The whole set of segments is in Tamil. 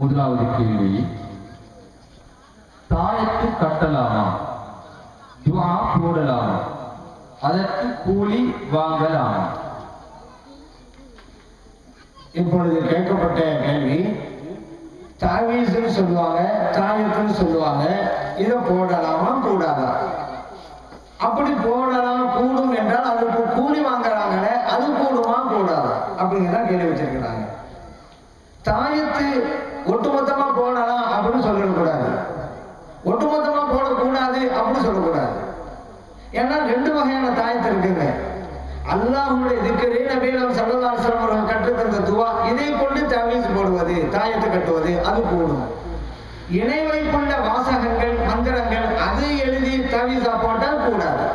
முதலாவது கேள்வி. தாயத்து கட்டலாமா? துவா போடலாமா? அதற்கு கூலி வாங்கலாமா? இப்பொழுது கேட்கப்பட்ட கேள்வி. தாவீசுன்னு சொல்லுவாங்க தாயத்துன்னு சொல்லுவாங்க. இதை போடலாமா கூடாதா அப்படி போடலாம் கூடும் என்றால் அதுக்கு கூலி வாங்குறாங்களே அது கூடுமா கூடாதா அப்படிங்கிறத கேள்வி வச்சிருக்கிறாங்க. தாயத்து ஒட்டுமொத்தமா போடலாம் அப்படின்னு சொல்லக்கூடாது ஒட்டுமொத்தமா போடக்கூடாது அப்படின்னு சொல்லக்கூடாது ஏன்னா ரெண்டு வகையான தாயத்து இருக்குங்க. அல்லாஹுடைய திக்கரே நபீலம் சல்லல்லாஹு அவர்கள் கற்றுத்தந்த துவா இதை கொண்டு தவீஸ் போடுவது தாயத்து கட்டுவது அது கூடும் இணை வைப்புள்ள வாசகங்கள் மந்திரங்கள் அது எழுதி தவீஸா போட்டால் கூடாது.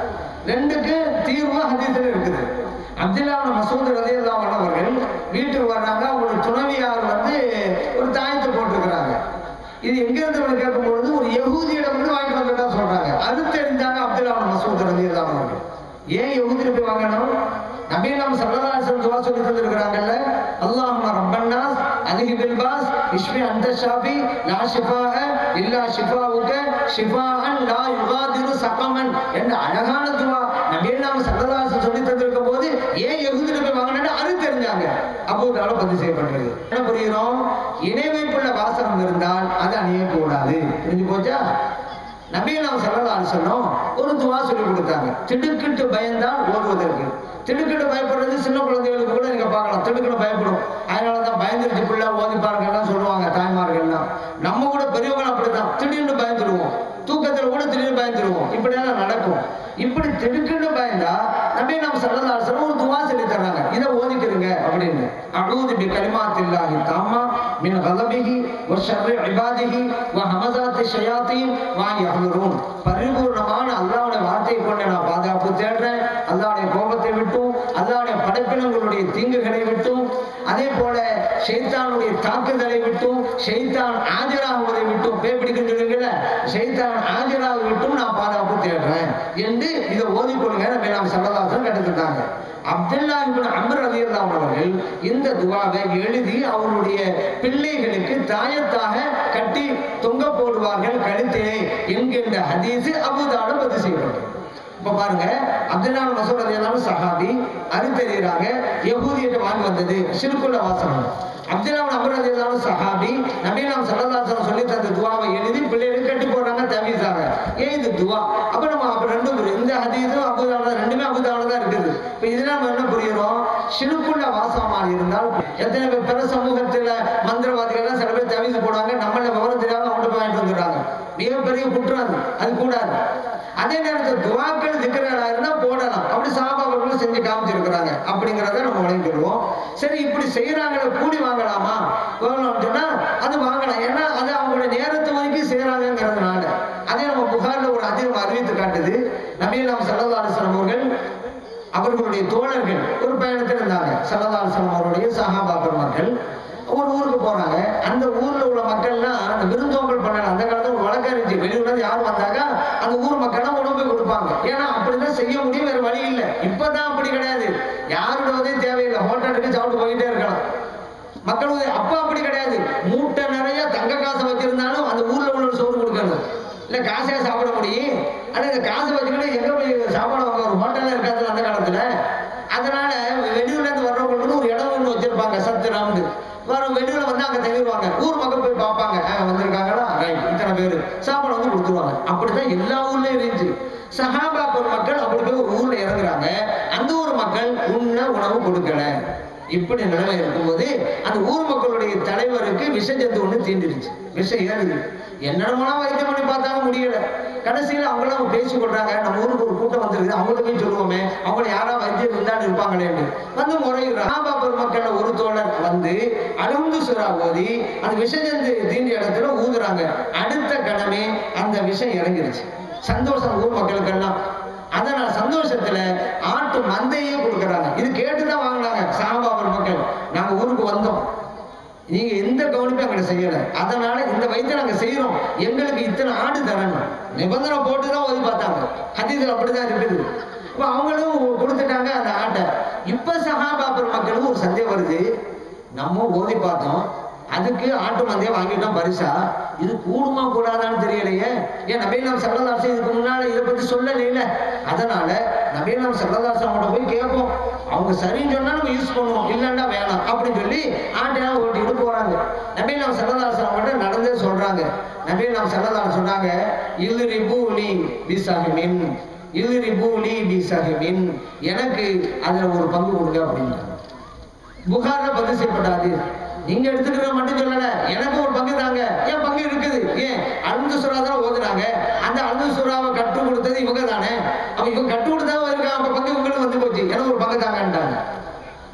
ரெண்டுக்கு தீர்வு ஹதீஸில் இருக்குது. அப்துல்லா மசூத் ரலியல்லாஹு அன்ஹு அவர்கள் வீட்டுக்கு வர்றாங்க அவங்களோட துணைவியார் வந்து ஒரு தாய இது எங்க இருந்து கேட்கும் பொழுது ஒரு யகூதியிடம் இருந்து வாங்கிட்டு வந்துட்டா சொல்றாங்க. அது தெரிஞ்சாங்க அப்துல்லா மசூத் ரலியல்லாஹு அன்ஹு. ஏன் யகூதியில போய் வாங்கணும்? நபீலாம் சல்லல்லாஹு துவா சொல்லி தந்திருக்கிறாங்கல்ல. அல்லாஹும்ம ரப்பன்னாஸ் அலிஹி பில் பாஸ் இஷ்மி அந்த ஷாபி லா ஷிஃபாஹ இல்லா ஷிஃபாவுக ஷிஃபாஅன் லா யுகாதிரு சகமன் என்ற அழகான துவா நபீலாம் சல்லல்லாஹு சொல்லி தந்திருக்கும் போது ஏன் யகூதியில போய் வாங்கினா அது தெரிஞ்சாங்க. அப்போதால பதிவு செய்யப்படுறது. என்ன புரியுறோம் இணை வைப்புள்ள வாசகம் இருந்தால் அது அணியக்கூடாது புரிஞ்சு போச்சா நபீலாம் சல்லல்லாஹு சொன்னோம் ஒரு துவா சொல்லி கொடுத்தாங்க. திடுக்கிட்டு பயந்தால் ஓடுவதற்கு. திடுக்கிட்டு பயப்படுறது சின்ன குழந்தைகளுக்கு கூட நீங்க பார்க்கலாம். திடுக்கிட்டு பயப்படும். அதனால தான் பயந்துருச்சு பிள்ளை ஓதி பாருங்கலாம் சொல்லுவாங்க தாய்மார்கள்லாம். நம்ம கூட பெரியவங்க அப்படித்தான். திடீர்னு பயந்துருவோம். தூக்கத்தில் கூட திடீர்னு பயந்துருவோம். இப்படியெல்லாம் நடக்கும் இப்படி திடுக்குன்னு பயந்தா நபி நம்ம சல்லல்லாஹு ஒரு துவா சொல்லி தர்றாங்க. இதை ஓதிக்கிறீங்க அப்படின்னு. அழுது பி கலிமாத்தில்லாஹி தாமா மின் கலபிகி ஒரு ஷர்ரி இபாதிஹி வ ஹமசாத்தி ஷயாத்தீன் வா யஹ்லுரூன் பரிபூர்ணமான அல்லாஹ்வுடைய வார்த்தையை கொண்டு நான் பாதுகாப்பு தேடுறேன். அல்லாஹ்வுடைய கோபத்தை விட்டும் அல்லாஹ்வுடைய படைப்பினங்களுடைய தீங்குகளை விட்டும். அதே போல ஷைத்தானுடைய தாக்குதலை விட்டும் ஷைத்தான் ஆஜராகுவதை விட்டும் பே பிடிக்கின்றீங்கல்ல ஷைத்தான் ஆஜராக விட்டும் நான் பாதுகாப்பு தேடுறேன் என்று இதை ஓதிக்கொள்ளுங்க நம்ம நாம் சல்லதாசன் கற்றுக்கிட்டாங்க அப்துல்லா இப்னு அம்ர் ரலியல்லாஹு அவர்கள் இந்த துவாவை எழுதி அவருடைய பிள்ளைகளுக்கு தாயத்தாக கட்டி தொங்க போடுவார்கள் கழுத்தே என்கின்ற ஹதீஸ் அபுதாலும் பதிவு செய்யப்பட்டது இப்ப பாருங்க அப்துல்லா மசூத் ரலியல்லாஹு சஹாபி அறிந்தறிகிறாங்க யகூதியிட்ட வாங்கி வந்தது சிறுக்குள்ள வாசனம் அப்துல்லா அமர் ரலியல்லாஹு சஹாபி நபீலாம் ஸல்லல்லாஹு சொல்லி தந்த துவாவை எழுதி பிள்ளைகளுக்கு கட்டி போடுறாங்க தவிசாக ஏன் இது துவா? அப்ப நம்ம அப்ப ரெண்டும் இந்த ஹதீஸும் அபுதாவுல ரெண்டுமே அபுதாவில் தான் இருக்குது. இப்ப இதுல நம்ம என்ன புரியுறோம்? சிறுக்குள்ள வாசமாக இருந்தால் எத்தனை பேர் பிற சமூகத்துல மந்திரவாதிகள் எல்லாம் சில பேர் தவிசு போடுவாங்க நம்மள விவரம் தெரியாம அவங்க போய் வாங்கிட்டு வந்துடுறாங்க. மிகப்பெரிய குற்றம் அது. அது கூடாது. அதே நேரத்தில் துவாக்கள் திக்கிறா இருந்தால் போடலாம். அப்படி சாபாபர்களும் செஞ்சு காமிச்சிருக்கிறாங்க. அப்படிங்கிறத நம்ம வழங்கிடுவோம். சரி இப்படி செய்யறாங்களே கூலி வாங்கலாமா? வேணும்னு சொன்னா அது வாங்கலாம். ஏன்னா அது அவங்களோட நேரத்து வரைக்கும் செய்யறாங்கிறதுனால அதே நம்ம புகார்ல ஒரு அதிகம் அறிவித்து காட்டுது. நபீலாம் சல்லா அவர்கள் அவர்களுடைய தோழர்கள் ஒரு பயணத்தில் இருந்தாங்க. சல்லா அவருடைய சஹாபா பெருமக்கள் ஒரு ஊருக்கு போறாங்க அந்த ஊர்ல உள்ள மக்கள்லாம் அந்த விருந்தோம் பண்ணல அந்த காலத்துல ஒரு வழக்கம் இருந்துச்சு வெளியூர்ல இருந்து யார் வந்தாங்க அந்த ஊர் மக்கள்லாம் உணவு கொடுப்பாங்க ஏன்னா அப்படிதான் செய்ய முடியும் வேற வழி இல்லை. இப்பதான் அப்படி கிடையாது. யாருடைய தேவையில்லை. ஹோட்டலுக்கு சாப்பிட்டு போயிட்டே இருக்கலாம். மக்கள் அப்ப அப்படி கிடையாது. மூட்டை நிறைய தங்க காசை வச்சிருந்தாலும் அந்த ஊர்ல உள்ள சோறு கொடுக்கணும் இல்ல காசே சாப்பிட முடியும். ஆனா இந்த காசை வச்சுக்கிட்டு எங்க போய் சாப்பாடு வாங்க ஒரு ஹோட்டல்ல இருக்காது அந்த காலத்துல அதனால வெளியூர்ல இருந்து வர்றவங்களுக்கு ஒரு இடம் ஒண்ணு வச்சிருப்பாங்க சத்திரம்னு வர வெளியூர்ல வந்து அங்க தங்கிடுவாங்க ஊர் மக்கள் போய் பார்ப்பாங்க ஆ, வந்திருக்காங்களா ரைட் இத்தனை பேர் சாப்பாடு வந்து கொடுத்துருவாங்க அப்படிதான் எல்லா ஊர்லயும் இருந்துச்சு. சஹாபா மக்கள் அப்படி போய் ஒரு ஊர்ல இறங்குறாங்க. அந்த ஊர் மக்கள் உண்ண உணவு கொடுக்கல. இப்படி நிலைமை இருக்கும்போது அந்த ஊர் மக்களுடைய தலைவருக்கு விஷ ஜந்து ஒண்ணு தீண்டிருச்சு. விஷம் ஏறுது என்னென்னலாம் வைத்தியம் பண்ணி பார்த்தாலும் முடியல. கடைசியில் அவங்களாம் பேசி கொள்றாங்க நம்ம ஊருக்கு ஒரு கூட்டம் வந்துருக்குது அவங்கள்ட்ட போய் சொல்லுவோமே அவங்கள யாரா வைத்தியம் இருந்தாலும் இருப்பாங்களேன்னு. வந்து முறையிடுறாங்க மக்கள் வந்து அலுந்து சுறா ஓதி அந்த விஷஜந்து தீண்டி இடத்துல ஊதுறாங்க. அடுத்த கடமை அந்த விஷம் இறங்கிருச்சு. சந்தோஷம் ஊர் மக்களுக்கெல்லாம். அதனால சந்தோஷத்துல ஆட்டு மந்தையே கொடுக்குறாங்க. இது கேட்டுதான் வாங்கினாங்க சாபாபர் மக்கள். நாங்க ஊருக்கு வந்தோம். நீங்க எந்த கவனிப்பும் அங்க செய்யல. அதனால இந்த வயிற்று நாங்க செய்யறோம் எங்களுக்கு இத்தனை ஆடு தரணும். நிபந்தனை போட்டுதான் ஓதி பார்த்தாங்க. ஹதீஸ்ல அப்படிதான் இருக்குது. இப்ப அவங்களும் கொடுத்துட்டாங்க அந்த ஆட்டை. இப்ப சஹாபாபர் மக்களுக்கு ஒரு சந்தேகம் வருது. நம்ம ஓதி பார்த்தோம். அதுக்கு ஆட்டு மந்தையை வாங்கிட்டோம் பரிசா. இது கூடுமா கூடாதான்னு தெரியலையே. ஏன் நபீனம் சரதாசன் இதுக்கு முன்னால இதை பத்தி சொல்லலையில? அதனால நபீனம் நாம் சல்லதாசன் அவங்கள்ட்ட போய் கேட்போம். அவங்க சரின்னு சொன்னா நம்ம யூஸ் பண்ணுவோம். இல்லைன்னா வேணாம். அப்படின்னு சொல்லி ஆட்டையெல்லாம் ஓட்டிட்டு போறாங்க. நபீனம் நாம் சல்லதாசன் அவங்கள்ட்ட நடந்தே சொல்றாங்க. நபீல் நாம் சல்லதாசன் சொன்னாங்க இது ரிபூலி பிசாஹிமின் இது ரிபூலி பிசாஹிமின் எனக்கு அதுல ஒரு பங்கு கொடுங்க அப்படின்னு புகார்ல பதிவு செய்யப்படாது. நீங்க எடுத்துக்கிற மட்டும் சொல்லல எனக்கும் ஒரு பங்கு தாங்க. ஏன் பங்கு இருக்குது? ஏன்? அழுந்து சுறா தான் ஓதுனாங்க. அந்த அழுந்து சுறாவை கற்றுக் கொடுத்தது இவங்க தானே. அவன் இவங்க கற்றுக் கொடுத்தா இருக்கான் அப்ப பங்கு இவங்களுக்கு வந்து போச்சு. எனக்கு ஒரு பங்கு தாங்கன்றாங்க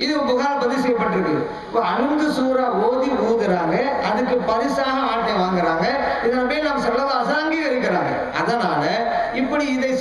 இது புகார் பதிவு செய்யப்பட்டிருக்கு. இப்போ அழுந்து சூறா ஓதி ஊதுறாங்க. அதுக்கு பரிசாக ஆட்டை வாங்குறாங்க. இதன் மேல் நாம் செல்லதாசன் அங்கீகரிக்கிறாங்க அதனால இப்படி இதை